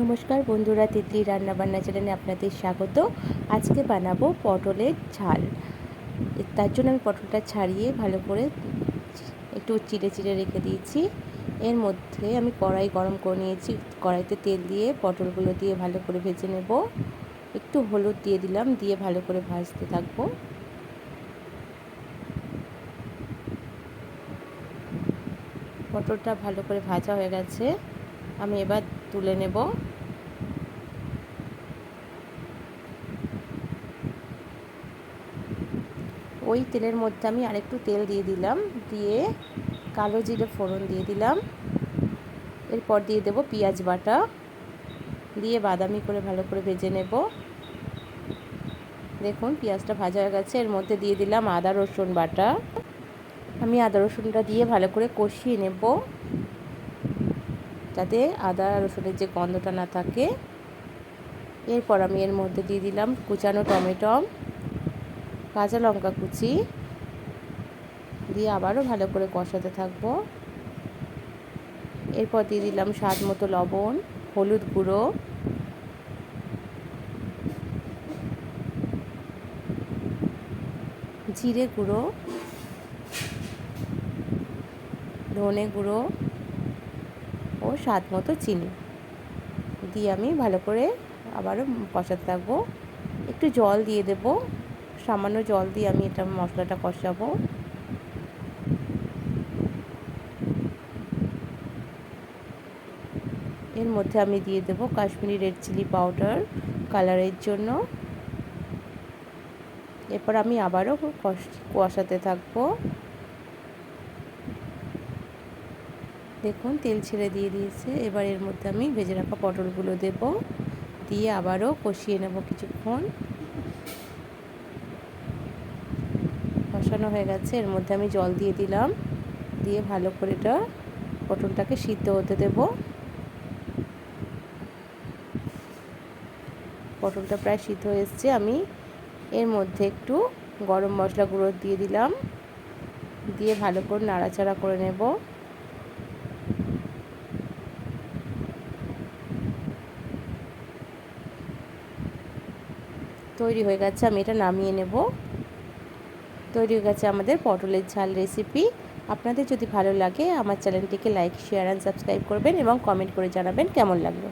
নমস্কার বন্ধুরা, তিতলি রান্নাবান্না চ্যানেলে আপনাদের স্বাগত। আজকে বানাবো পটলের ঝাল। তার জন্য আমি পটলটা ছাড়িয়ে ভালো করে একটু চিড়ে চিড়ে রেখে দিয়েছি। এর মধ্যে আমি কড়াই গরম করে নিয়েছি। কড়াইতে তেল দিয়ে পটলগুলো দিয়ে ভালো করে ভেজে নেব। একটু হলুদ দিয়ে দিলাম, দিয়ে ভালো করে ভাজতে থাকব। পটলটা ভালো করে ভাজা হয়ে গেছে। আমি এবার তুলে নেব। ওই তেলের মধ্যে আমি আরেকটু তেল দিয়ে দিলাম, দিয়ে কালো জিরে ফোড়ন দিয়ে দিলাম। এরপর দিয়ে দেব পেঁয়াজ বাটা। দিয়ে বাদামি করে ভালো করে ভেজে নেব। দেখুন, পেঁয়াজটা ভাজা হয়ে গেছে। এর মধ্যে দিয়ে দিলাম আদা, রসুন বাটা। আমি আদা, রসুনটা দিয়ে ভালো করে কষিয়ে নেব। যাতে আদা, রসুনের যে গন্ধটা না থাকে। এরপর আমি এর মধ্যে দিয়ে দিলাম কুচানো টমেটো। কাঁচা লঙ্কা কুচি দিয়ে আবারও ভালো করে কষাতে থাকব। এরপর দিয়ে দিলাম স্বাদ মতো লবণ, হলুদ গুঁড়ো। জিরে গুঁড়ো। ধনে গুঁড়ো। ও স্বাদ মতো চিনি। দিয়ে আমি ভালো করে আবারও কষাতে থাকব। একটু জল দিয়ে দেব। সামান্য জল দিয়ে আমি এটা মশলাটা কষাবো। এর মধ্যে আমি দিয়ে দেব কাশ্মীরি রেড চিলি পাউডার কালারের জন্য। এরপর আমি আবারও কষাতে থাকব। দেখুন, তেল ছেড়ে দিয়ে দিয়েছে। এবার এর মধ্যে আমি ভেজে রাখা পটলগুলো দেব। দিয়ে আবারও কষিয়ে নেব কিছুক্ষণ। কষানো হয়ে গেছে, এর মধ্যে আমি জল দিয়ে দিলাম। দিয়ে ভালো করে এটা পটলটাকে সিদ্ধ হতে দেব। পটলটা প্রায় সিদ্ধ হয়ে এসছে। আমি এর মধ্যে একটু গরম মশলা গুঁড়ো দিয়ে দিলাম। দিয়ে ভালো করে নাড়াচাড়া করে নেব। তৈরি হয়ে গেছে, আমি এটা নামিয়ে নেব। তৈরি হয়ে গেছে আমাদের পটলের ঝাল রেসিপি আপনাদের যদি ভালো লাগে, আমার চ্যানেলটিকে লাইক শেয়ার অ্যান্ড সাবস্ক্রাইব করবেন এবং কমেন্ট করে জানাবেন কেমন লাগল।